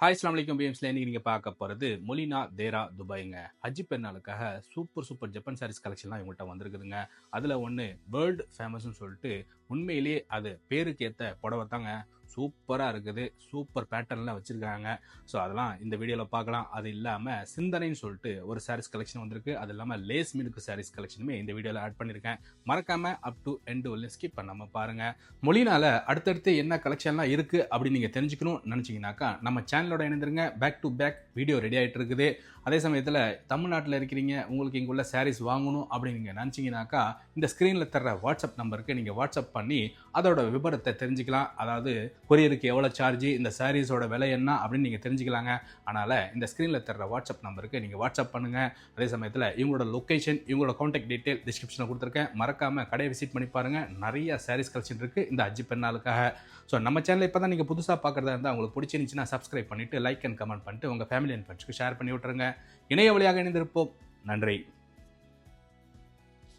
Hi இஸ்லாம் வலைக்கம் பிஎம்ஸ்ல நீங்க பார்க்க போறது மொலினா தேரா துபாய்ங்க. ஹஜ்ஜி பெருநாளுக்காக சூப்பர் சூப்பர் ஜப்பான் சாரீஸ் கலெக்ஷன்லாம் இவங்கள்ட்ட வந்திருக்குதுங்க. அதுல ஒன்று வேர்ல்டு ஃபேமஸ்னு சொல்லிட்டு உண்மையிலேயே அது பேருக்கு ஏற்ற புடவை தாங்க சூப்பராக இருக்குது. சூப்பர் பேட்டர்ன்லாம் வச்சுருக்காங்க. ஸோ அதெல்லாம் இந்த வீடியோவில் பார்க்கலாம். அது இல்லாமல் சிந்தனைன்னு சொல்லிட்டு ஒரு சாரீஸ் கலெக்ஷன் வந்திருக்கு. அது இல்லாமல் லேஸ் மில்க் சாரீஸ் கலெக்ஷனுமே இந்த வீடியோவில் ஆட் பண்ணியிருக்கேன் மறக்காம அப் டு எண்டு வரலையும் ஸ்கிப் பண்ணாமல் பாருங்கள் மொழினால் அடுத்தடுத்து என்ன கலெக்ஷன்லாம் இருக்குது அப்படின்னு நீங்கள் தெரிஞ்சுக்கணும்னு நினச்சிங்கனாக்கா நம்ம சேனலோட இணைந்துருங்க. Back to back video ready ஆகிட்டு இருக்குது. அதே சமயத்தில் தமிழ்நாட்டில் இருக்கிறீங்க உங்களுக்கு இங்குள்ள சாரீஸ் வாங்கணும் அப்படின்னு நீங்கள் நினச்சிங்கனாக்கா இந்த ஸ்க்ரீனில் தர்ற வாட்ஸ்அப் நம்பருக்கு நீங்கள் வாட்ஸ்அப் பண்ணி அதோட விபரத்தை தெரிஞ்சுக்கலாம். அதாவது கொரியருக்கு எவ்வளோ சார்ஜ் இந்த சாரீஸோட விலை என்ன அப்படின்னு நீங்கள் தெரிஞ்சுக்கலாங்க. அதனால் இந்த ஸ்க்ரீனில் தர்ற வாட்ஸ்அப் நம்பருக்கு நீங்கள் வாட்ஸ்அப் பண்ணுங்கள் அதே சமயத்தில் இவங்களோட லொக்கேஷன் இவங்களோட காண்டாக்ட் டீட்டெயில் டிஸ்கிரிப்ஷனில் கொடுத்துருக்கேன். மறக்காமல் கடையை விசிட் பண்ணி பாருங்கள் நிறைய சாரீஸ் கலெக்ஷன் இருக்குது இந்த அஜி பெண்ணாளுக்காக. ஸோ நம்ம சேனல் இப்போ தான் நீங்கள் புதுசாக பார்க்குறதா இருந்தால் உங்களுக்கு பிடிச்சிருந்துச்சுன்னா சப்ஸ்கிரைப் பண்ணிவிட்டு லைக் அண்ட் கமெண்ட் பண்ணிட்டு உங்கள் ஃபேமிலி அண்ட் ஃப்ரெண்ட்ஸ்க்கு ஷேர் பண்ணி விட்டுருங்க. இணைய வழியாக இணைந்திருப்போம். நன்றி.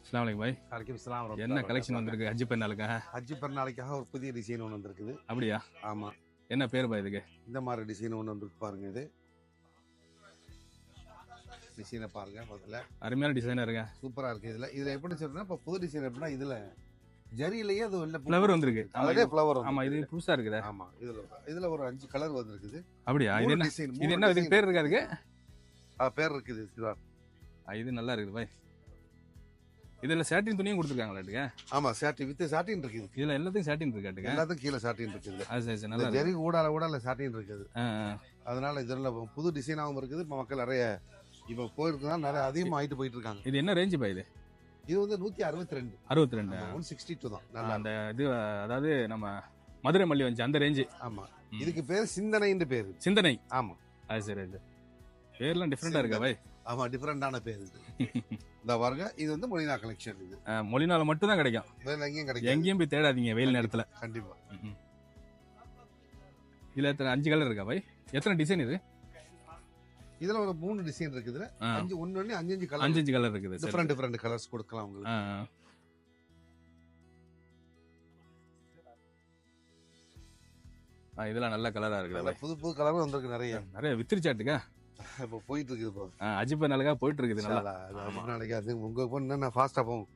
அஸ்லாம் வலைக்கம் பாய். வலைக்கம் வரஹ்மத்துல்லாஹி என்ன கலெக்ஷன். வந்திருக்கு? ஹஜ்ஜி பெருநாளுக்காக ஹஜ்ஜி பெருநாளைக்காக ஒரு புதிய டிசைன் ஒன்று வந்திருக்குது. அப்படியா? ஆமாம் என்ன பேர் பாய் இதுக்கு? இந்த மாதிரி டிசைன் ஒன்று வந்திருக்கு பாருங்க இது. டிசைனை பாருங்க முதல்ல. அருமையான டிசைனாக இருங்க சூப்பராக இருக்குது இதில். இதில் எப்படி சொல்றேன்னா இப்போ புது டிசைன் எப்படின்னா இதில் ஜரியிலேயே அது இல்லை. ஃப்ளவர் வந்திருக்கு. அதிலே ஃப்ளவர் ஆமா இது புதுசா இருக்குதா? ஆமாம் இதில் இதில் ஒரு அஞ்சு கலர் வந்திருக்குது. அப்படியா? இது என்ன டிசைன் இது என்ன இதுக்கு பேர் இருக்கா அதுக்கு? ஆ, பேர் இருக்குது ஆ, இது நல்லா இருக்குது பாய். இதுல சாட்டின் துணியும் கொடுத்துருக்காங்களாட்டுங்க ஆமாம் சாட்டி வித் சாட்டின் இருக்குது. இதுல எல்லாத்துக்கும் சாட்டின் இருக்காட்டுங்க எல்லாத்துக்கும் கீழே சாட்டின் இருக்குது. அது சரி சரி நல்லா ஜரி ஊடால ஊடால சாட்டின் இருக்குது. அதனால இதில் புது டிசைனாகவும் இருக்குது. இப்போ மக்கள் நிறைய இப்போ போயிருக்குதான் நிறைய அதிகமாக ஆகிட்டு போயிட்டு இருக்காங்க இது என்ன ரேஞ்சு பாய் இது? இது வந்து நூற்றி அறுபத்தி ரெண்டு அறுபத்தி ரெண்டு ஒன் சிக்ஸ்டி டூ தான் நல்லா அந்த இது அதாவது நம்ம மதுரை மல்லி வந்துச்சு அந்த ரேஞ்சு ஆமா. இதுக்கு பேர் சிந்தனைன்னு பேரு. சிந்தனை. ஆமா. அது சரி பேர்லாம் டிஃப்ரெண்டா இருக்கா பாய்? ஆமா டிஃபரெண்டான பேர் இது. இந்த பாருங்க இது வந்து மொழினா கலெக்ஷன் இது. மொழினால மட்டும் தான் கிடைக்கும். வேற எங்கேயும் கிடைக்கும் எங்கேயும் போய் தேடாதீங்க வெயில் நேரத்துல. கண்டிப்பா. இதுல எத்தனை அஞ்சு கலர் இருக்கா பாய்? எத்தனை டிசைன் இது? இதுல ஒரு மூணு டிசைன் இருக்குது. அஞ்சு ஒன்னு அஞ்சு அஞ்சு கலர். அஞ்சு அஞ்சு கலர் இருக்குது. டிஃபரெண்ட் டிஃபரெண்ட் கலர்ஸ் கொடுக்கலாம் உங்களுக்கு. இதெல்லாம் நல்ல கலரா பாய். புது புது கலரும் வந்திருக்கு நிறைய. நிறைய வித்திரிச்சாட்டுக்கா? இப்போ போயிட்டு இருக்குது இப்போ அஜிப்ப நாளுக்கா போயிட்டு இருக்குது நல்லா. நாளைக்கு அது உங்க போனா நான் ஃபாஸ்டா போகும்.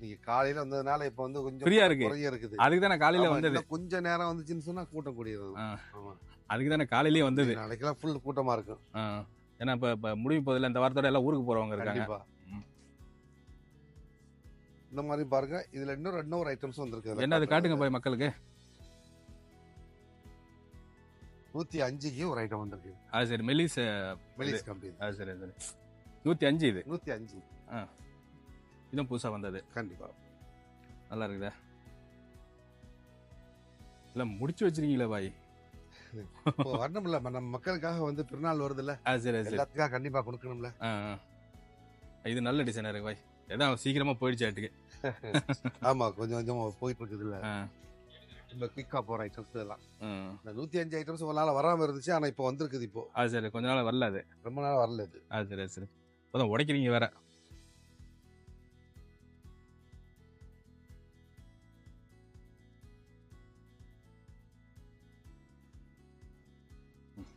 நீங்க காலையில வந்ததுனால இப்போ வந்து கொஞ்சம் ஃப்ரீயா இருக்கு. குறைய இருக்குது. அதுக்கு தான் காலையில வந்தது. கொஞ்ச நேரம் வந்துச்சுன்னு சொன்னா கூட்டம் கூடியது. ஆமா. அதுக்கு தானே காலையிலேயே வந்தது. நாளைக்கெல்லாம் ஃபுல் கூட்டமா இருக்கும். ஏன்னா இப்ப இப்ப முடிவு போதில் இந்த வாரத்தோட எல்லாம் ஊருக்கு போறவங்க இருக்காங்க. இந்த மாதிரி பாருங்க இதுல இன்னொரு இன்னொரு ஐட்டம்ஸ் வந்திருக்கு. என்ன அது காட்டுங்க போய் மக்களுக்கு. நூத்தி அஞ்சுக்கு ஒரு ஐட்டம் வந்திருக்கு அது சரி மெலிஸ் மெலிஸ் கம்பெனி அது சரி சரி. நூத்தி அஞ்சு இது. நூத்தி அஞ்சு. இதுவும் புதுசா வந்தது. கண்டிப்பா. நல்லா இருக்குதா. இல்ல முடிச்சு வச்சிருக்கீங்களா பாய். வரணும்ல நம்ம மக்களுக்காக வந்து பிறநாள் வருதுல்ல. அது சரி எல்லாத்துக்காக கண்டிப்பா கொடுக்கணும்ல. ஆ, ஆ. இது நல்ல டிசைனா இருக்கு பாய். எதான் சீக்கிரமா போயிடுச்சு ஆட்டுக்கு. ஆமா கொஞ்சம் கொஞ்சம் போயிட்டு இருக்குது இல்ல ஆ, இந்த குயிக்கா போற ஐட்டம்ஸ் ஆ. இந்த நூத்தி அஞ்சு ஐட்டம்ஸ் ஒரு நாள் வராம இருந்துச்சு ஆனா இப்போ வந்திருக்குது இப்போ. அது சரி கொஞ்ச நாள் வரல அது ரொம்ப நாள் வரல இது. அது சரி அது சரி. இப்போதான் உடைக்கிறீங்க வேற.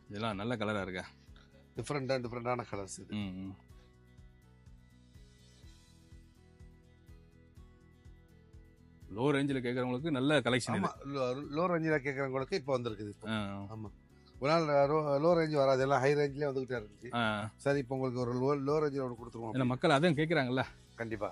இதெல்லாம் நல்ல கலரா இருக்கா? டிஃப்ரெண்டா டிஃப்ரெண்டான கலர்ஸ் இது. லோ ரேஞ்சில் கேட்குறவங்களுக்கு நல்ல கலெக்ஷன் லோ ரேஞ்சில கேக்குறவங்களுக்கு இப்போ வந்திருக்குது ஒரு நாள் லோ ரேஞ்ச் வராது. எல்லாம் ஹை ரேஞ்ச்லயே வந்துகிட்டே இருந்துச்சு சரி இப்போ உங்களுக்கு ஒரு லோ லோ ரேஞ்சில் ஒன்று ஏன்னா கொடுத்துருவோம் மக்கள் அதையும் கேட்குறாங்கல்ல கண்டிப்பா.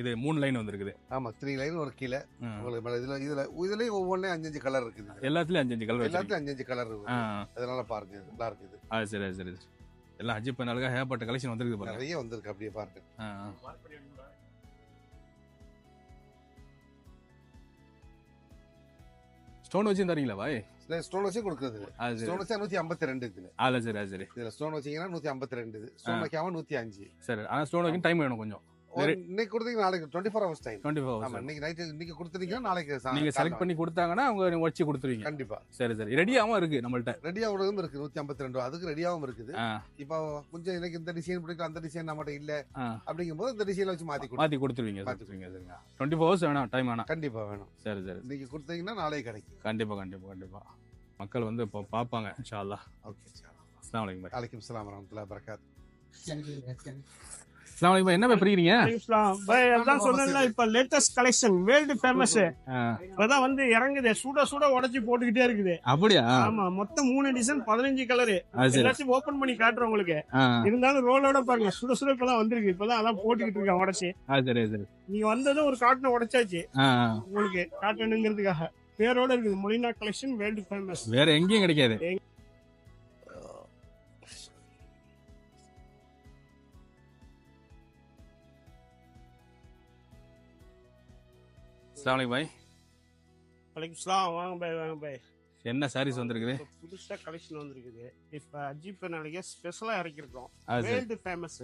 இது மூணு லைன் வந்திருக்குது. ஆமா த்ரீ லைன் ஒரு கீழே. உங்களுக்கு மேல இதுல இதுல இதுலயும் ஒவ்வொன்றும் அஞ்சு அஞ்சு கலர் இருக்குது. எல்லாத்துலயும் அஞ்சு அஞ்சு கலர் எல்லாத்துலயும் அஞ்சு அஞ்சு கலர் இருக்குது அதனால பாருங்க நல்லா இருக்குது. சரி சரி சரி. எல்லாம் அஜிப் பண்ணாலுக்கு ஏகப்பட்ட கலெக்ஷன் வந்திருக்கு பாருங்க. நிறைய வந்திருக்கு அப்படியே பாருங்க. ஸ்டோன் வச்சு தரீங்களா பாய்? ஸ்டோன் வச்சு கொடுக்குறது. ஸ்டோன் வச்சா நூத்தி ஐம்பத்தி ரெண்டு இதுல அதில் சரி சரி. இதுல ஸ்டோன் வச்சீங்கன்னா நூத்தி ஐம்பத்தி ரெண்டு ஸ்டோன் வைக்காம நூத்தி அஞ்சு. சரி ஆனால் ஸ்டோன் வைக்க டைம் வேணும் கொஞ்சம். இன்னைக்கு கொடுத்தீங்க நாளைக்கு twenty four hours time twenty four ஆமா ஹவர்ஸ் இன்னைக்கு நைட்டு இன்னைக்கு கொடுத்துட்டீங்கன்னா நாளைக்கு நீங்க செலக்ட் பண்ணி கொடுத்தாங்கன்னா அவங்க வச்சு கொடுத்துருவீங்க. கண்டிப்பா. சரி சரி. ரெடியாவும் இருக்கு நம்மள்ட்ட. ரெடியாகவும் இருக்கு நூத்தி ஐம்பத்தி ரெண்டு. அதுக்கு ரெடியாகவும் இருக்குது. இப்போ கொஞ்சம் எனக்கு இந்த டிசைன் பிடிக்கும் அந்த டிசைன் நம்மகிட்ட இல்ல ஆ. அப்படிங்கும்போது இந்த டிசைன்ல வச்சு மாத்தி மாத்தி கொடுத்துருவீங்க மாத்தி கொடுத்துருவீங்க சரிங்க டுவெண்ட்டி ஃபோர் ஹவர்ஸ் வேணாம் டைம் வேணாம். கண்டிப்பா வேணும். சரி சரி. இன்னைக்கு கொடுத்தீங்கன்னா நாளைக்கு கிடைக்கும். கண்டிப்பா கண்டிப்பா கண்டிப்பா. மக்கள் வந்து இப்போ பார்ப்பாங்க இன்ஷா அல்லாஹ். ஓகே அஸ்லாம் வலைக்கம் பாய் அலைக்கும். சலாம் வரமத்துல்லா பரகாத் அஸ்லாம் என்ன பாய் பிரிக்கிறீங்க இஸ்லாம். பை, அதான் சொன்னேன்ல இப்ப லேட்டஸ்ட் கலெக்ஷன் வேர்ல்டு ஃபேமஸ் இப்பதான் வந்து இறங்குது சுட சுட உடைச்சு போட்டுக்கிட்டே இருக்குது. அப்படியா? ஆமா மொத்தம் மூணு டிசைன் பதினஞ்சு கலரு எல்லாத்தையும் ஓபன் பண்ணி காட்டுறேன் உங்களுக்கு. இருந்தாலும் ரோலோட பாருங்க சுட சுட இப்பதான் வந்திருக்கு. இப்பதான் அதான் போட்டுக்கிட்டு இருக்கேன் உடைச்சு. சரி சரி. நீங்க வந்ததும் ஒரு காட்டனை உடைச்சாச்சு. உங்களுக்கு காட்டணுங்கிறதுக்காக. பேரோட இருக்குது மொழினா கலெக்ஷன் வேர்ல்டு ஃபேமஸ் வேற எங்கேயும் கிடைக்காது. அஸ்லாம் பாய். வலைக்கம் வாங்க பாய் வாங்க பாய். என்ன சாரீஸ் வந்திருக்குது? இப்ப புதுசா கலெக்ஷன் வந்திருக்குது. இப்ப அஜிப் நாளைக்கு ஸ்பெஷலா இறக்கிருக்கோம் வேர்ல்டு ஃபேமஸ்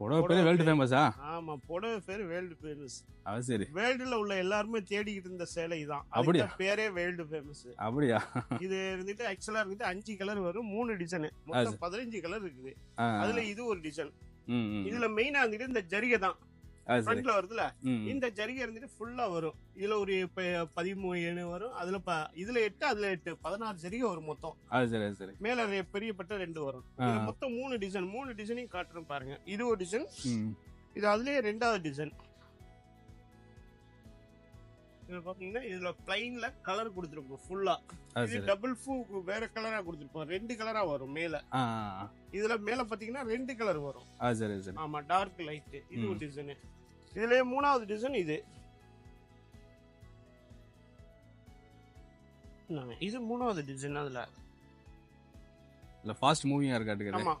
புடவை பேர் வேர்ல்டு ஃபேமஸா ஆமா புடவை பேரு வேர்ல்டு ஃபேமஸ் அது சரி. வேர்ல்டுல உள்ள எல்லாருமே தேடிக்கிட்டு இருந்த சேலை தான் அப்படியா? பேரே வேர்ல்டு ஃபேமஸ் அப்படியா? இது இருந்துட்டு ஆக்சுவலா இருந்துட்டு அஞ்சு கலர் வரும் மூணு டிசைன் மொத்தம் பதினஞ்சு கலர் இருக்குது. அதுல இது ஒரு டிசைன். இதுல மெயினா இருந்துட்டு இந்த ஜரிகை தான். ஃப்ரண்ட்ல வருதுல. இந்த ஜரிகை இருந்துட்டு ஃபுல்லா வரும். இதுல ஒரு பதிமூணு வரும். அதுல இதுல எட்டு அதுல எட்டு. பதினாறு ஜரிகை வரும் மொத்தம். அது சரி அது சரி. மேல பெரிய பட்ட ரெண்டு வரும். மொத்தம் மூணு டிசைன் மூணு டிசைனையும் காட்டுறேன் பாருங்க. இது ஒரு டிசைன். இது அதுலயே ரெண்டாவது டிசைன் இதுல பாத்தீங்கன்னா இதுல பிளைன்ல கலர் கொடுத்துருப்போம் ஃபுல்லா இது டபுள் ஃபூ வேற கலரா கொடுத்துருப்போம். ரெண்டு கலரா வரும் மேல. இதுல மேல பாத்தீங்கன்னா ரெண்டு கலர் வரும். ஆமா டார்க் லைட் இது. ஒரு டிசைன் இதுலயே மூணாவது டிசைன் இது. இது மூணாவது டிசைன் அதுல. இல்ல ஃபாஸ்ட் மூவிங்கா இருக்காட்டுக்குது ஆமா.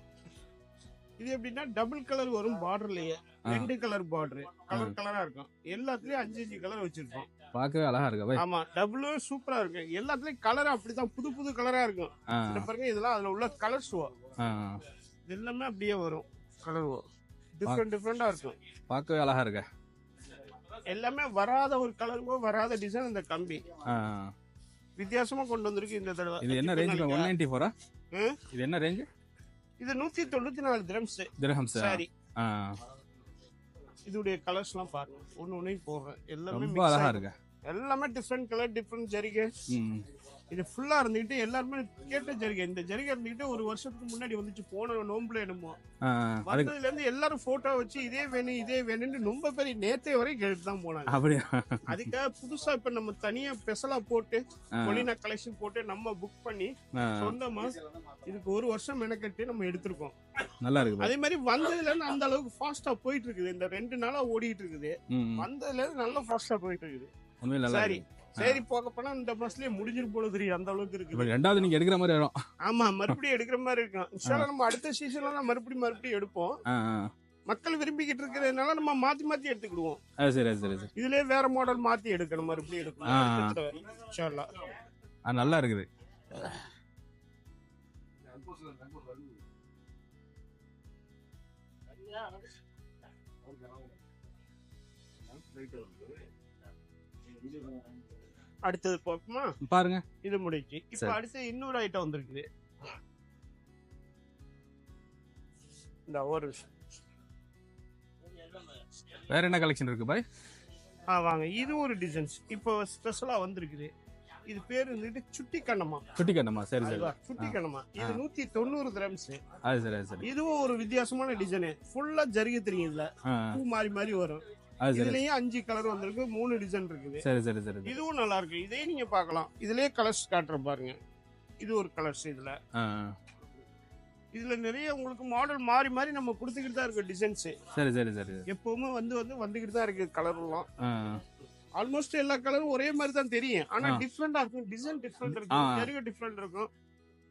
இது எப்படின்னா டபுள் கலர் வரும் பார்டர்லயே. ரெண்டு கலர் பார்டர் கலர் கலரா இருக்கும். எல்லாத்துலயும் அஞ்சு அஞ்சு கலர் வச்சிருப்போம். பார்க்கவே அழகா இருக்கா பாய்? ஆமா டபுளும் சூப்பரா இருக்கும் எல்லாத்துலயும் கலர் அப்படிதான் புது புது கலரா இருக்கும். பாருங்க இதெல்லாம் அதுல உள்ள கலர்ஸ் எல்லாமே அப்படியே வரும் கலர் டிஃப்ரெண்ட் டிஃப்ரெண்டா இருக்கும். பார்க்கவே அழகா இருக்கா. எல்லாமே வராத ஒரு கலருமோ வராத டிசைன் இந்த கம்பி. வித்தியாசமா கொண்டு வந்திருக்கு இந்த தடவை. இது என்ன ரேஞ்ச் ஒன் நைன்டி ஃபோரா? இது என்ன ரேஞ்ச் இது நூத்தி தொண்ணூத்தி நாலு திரம்ஸ் திரஹம்ஸ் சாரி இதோடைய கலர்ஸ் எல்லாம் பாருங்க. ஒன்னு ஒன்னையும் போடுறேன். எல்லாமே ரொம்ப அழகா இருக்கா. எல்லாமே டிஃப்ரெண்ட் கலர் டிஃப்ரெண்ட் ஜரிகை இது ஃபுல்லா இருந்துகிட்டு எல்லாருமே கேட்ட ஜரிகை. இந்த ஜரிகை இருந்துகிட்டு ஒரு வருஷத்துக்கு முன்னாடி வந்துச்சு. போன நோம்புல என்னமோ. வந்ததுல இருந்து எல்லாரும் போட்டோ வச்சு இதே வேணும் இதே வேணும்னு ரொம்ப பெரிய நேத்தே வரை கேட்டு தான் போனாங்க. அப்படியா? அதுக்காக புதுசா இப்ப நம்ம தனியா ஸ்பெஷலா போட்டு மொழினா கலெக்ஷன் போட்டு நம்ம புக் பண்ணி சொந்தமா இதுக்கு ஒரு வருஷம் மெனக்கட்டு நம்ம எடுத்திருக்கோம். நல்லா இருக்கு அதே மாதிரி வந்ததுல இருந்து அந்த அளவுக்கு ஃபாஸ்டா போயிட்டு இருக்குது. இந்த ரெண்டு நாளா ஓடிட்டு இருக்குது. வந்ததுல இருந்து நல்லா ஃபாஸ்டா போயிட்டு இருக்குது. சரி. சரி போக போனா இந்த மாசத்துலயே முடிஞ்சிரு போல தெரியும் அந்த அளவுக்கு இப்ப இருக்குது ரெண்டாவது நீங்க எடுக்கிற மாதிரி வரும். ஆமா மறுபடியும் எடுக்கிற மாதிரி இருக்கும். இன்ஷால்லா நம்ம அடுத்த சீசன்ல தான் மறுபடியும் மறுபடியும் எடுப்போம். மக்கள் விரும்பிக்கிட்டு இருக்கிறதுனால நம்ம மாத்தி மாத்தி எடுத்துக்கிடுவோம். சரி சரி சரி. இதுலயே வேற மாடல் மாத்தி எடுக்கணும் மறுபடியும் எடுக்கணும். இன்ஷால்லா. நல்லா இருக்குது. அடுத்தது பார்ப்போமா? பாருங்க. இது முடிச்சு இப்ப. அடுத்து இன்னொரு ஐட்டம் வந்திருக்குது. இந்த ஒரு. வேற என்ன கலெக்ஷன் இருக்கு பாய்? ஆ வாங்க. இது ஒரு டிசைன்ஸ் இப்போ ஸ்பெஷலா வந்திருக்குது. இது பேர் வந்துட்டு சுட்டி கண்ணமா சுட்டி கண்ணமா சரி. சரி சுட்டி கண்ணமா இது நூத்தி தொண்ணூறு கிராம்ஸ் அது சரி சரி. இதுவும் ஒரு வித்தியாசமான டிசைனு ஃபுல்லா ஜரிகை தெரியும் இதுல பூ மாறி மாறி வரும். இதுலயும் அஞ்சு கலர் வந்திருக்கு மூணு டிசைன் இருக்குது. சரி சரி சரி. இதுவும் நல்லா இருக்கு. இதே நீங்க பார்க்கலாம். இதுலயே கலர்ஸ் காட்டுறேன் பாருங்க. இது ஒரு கலர்ஸ் இதுல. இதுல நிறைய உங்களுக்கு மாடல் மாறி மாறி நம்ம கொடுத்துக்கிட்டு தான் இருக்கு டிசைன்ஸ் சரி சரி சரி. எப்பவுமே வந்து வந்து வந்துகிட்டு தான் இருக்கு கலர் எல்லாம். ஆல்மோஸ்ட் எல்லா கலரும் ஒரே மாதிரி தான் தெரியும். ஆனா. டிஃப்ரெண்டா இருக்கும். டிசைன் டிஃப்ரெண்ட் இருக்கும். ஜரிகை டிஃப்ரெண்ட் இருக்கும்.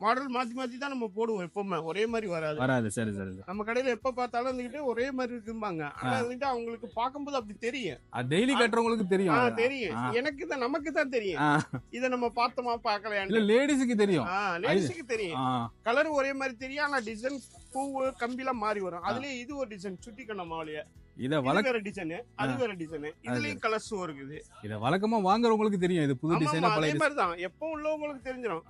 மாடல் மாத்தி மாத்தி தான் நம்ம போடுவோம் எப்பவுமே. ஒரே மாதிரி வராது. வராது. சரி சரி நம்ம கடையில எப்ப பார்த்தாலும் வந்துகிட்டு ஒரே மாதிரி இருக்கும்பாங்க. ஆனா. வந்துட்டு அவங்களுக்கு பார்க்கும்போது அப்படி தெரியும். டெய்லி கட்டுறவங்களுக்கு தெரியும். தெரியும். எனக்கு தான் நமக்கு தான் தெரியும். இத நம்ம பார்த்தோமா இல்ல பார்க்கலையான்னு லேடிஸுக்கு தெரியும் லேடிஸுக்கு தெரியும். கலர் ஒரே மாதிரி தெரியும் ஆனா டிசைன் பூவு கம்பிலாம் மாறி வரும். அதுலயே இது ஒரு டிசைன் சுட்டி கண்ண மாலைய. இத வேற டிசைன் அது வேற டிசைன் இதுலயும் கலர்ஸும் இருக்குது. இத வழக்கமா வாங்குறவங்களுக்கு தெரியும். இது புது டிசைனா பழைய. மாதிரி தான். எப்போ உள்ளவங்களுக்கு தெரிஞ்சிடும்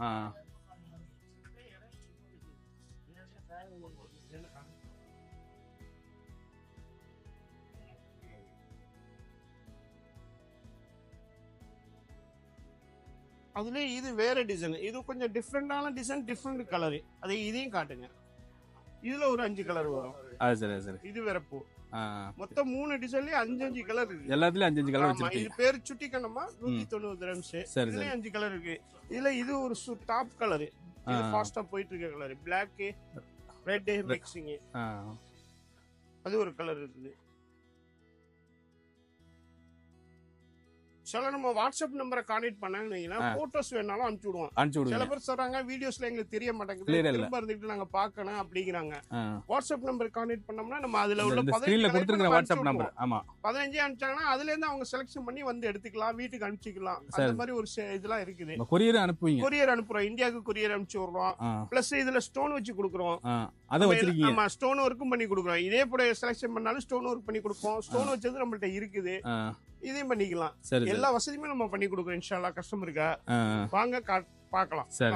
அதுலயே இது வேற டிசைன் இது கொஞ்சம் டிஃப்ரெண்டான டிசைன் டிஃப்ரெண்ட் கலர் அதை இதையும் காட்டுங்க. இதுல ஒரு அஞ்சு கலர் வரும். அது சரி அது சரி. இது வேற பூ. மொத்தம் மூணு டிசைன்லயே அஞ்சு அஞ்சு கலர் இருக்கு. எல்லாத்துலயும் அஞ்சு அஞ்சு கலர் ஆமா, இது வச்சிருக்கீங்க பேர் சுட்டி கண்ணமா நூத்தி தொண்ணூறு சரி இதுலயும் அஞ்சு கலர் இருக்கு. இதுல இது ஒரு டாப் கலர் இது. ஃபாஸ்டா போயிட்டு இருக்க கலர் பிளாக் ரெட் மிக்சிங் அது ஒரு கலர் இருக்குது. சில நம்ம வாட்ஸ்அப் நம்பரை கான்டெக்ட் பண்ணாங்கன்னு. போட்டோஸ் வேணாலும் அனுப்பிச்சு விடுவோம். அனுப்பிச்சு சில பேர் சொல்றாங்க வீடியோஸ்ல எங்களுக்கு தெரிய மாட்டேங்குது. திரும்ப இருந்துட்டு நாங்க பார்க்கணும் அப்படிங்கிறாங்க. வாட்ஸ்அப் நம்பர் கான்டெக்ட் பண்ணோம்னா நம்ம அதுல உள்ள ஸ்கிரீன்ல நம்ம வாட்ஸ்அப் நம்பர் ஆமா. பதினஞ்சு அனுப்பிச்சாங்கன்னா அதுல இருந்து அவங்க செலக்ஷன் பண்ணி வந்து எடுத்துக்கலாம் வீட்டுக்கு அனுப்பிச்சிக்கலாம். அந்த. மாதிரி ஒரு இதெல்லாம் இருக்குது. கொரியர் அனுப்புவீங்க. கொரியர் அனுப்புறோம். இந்தியாவுக்கு கொரியர் அனுப்பிச்சு விடுறோம். பிளஸ் இதுல ஸ்டோன் வச்சு கொடுக்குறோம். அதை வச்சிருக்கீங்க. ஆமா ஸ்டோன் ஒர்க்கும் பண்ணி கொடுக்குறோம். இதே போல செலக்ஷன் பண்ணாலும் ஸ்டோன் ஒர்க் பண்ணி கொடுப்போம். ஸ்டோன் வச்சது நம்மள்ட்ட இருக்குது. இதையும் பண்ணிக்கலாம். சரி எல்லா வசதியுமே நம்ம பண்ணி கொடுக்குறோம் இன்ஷால்லா கஸ்டமருக்கு வாங்க பார்க்கலாம். சரி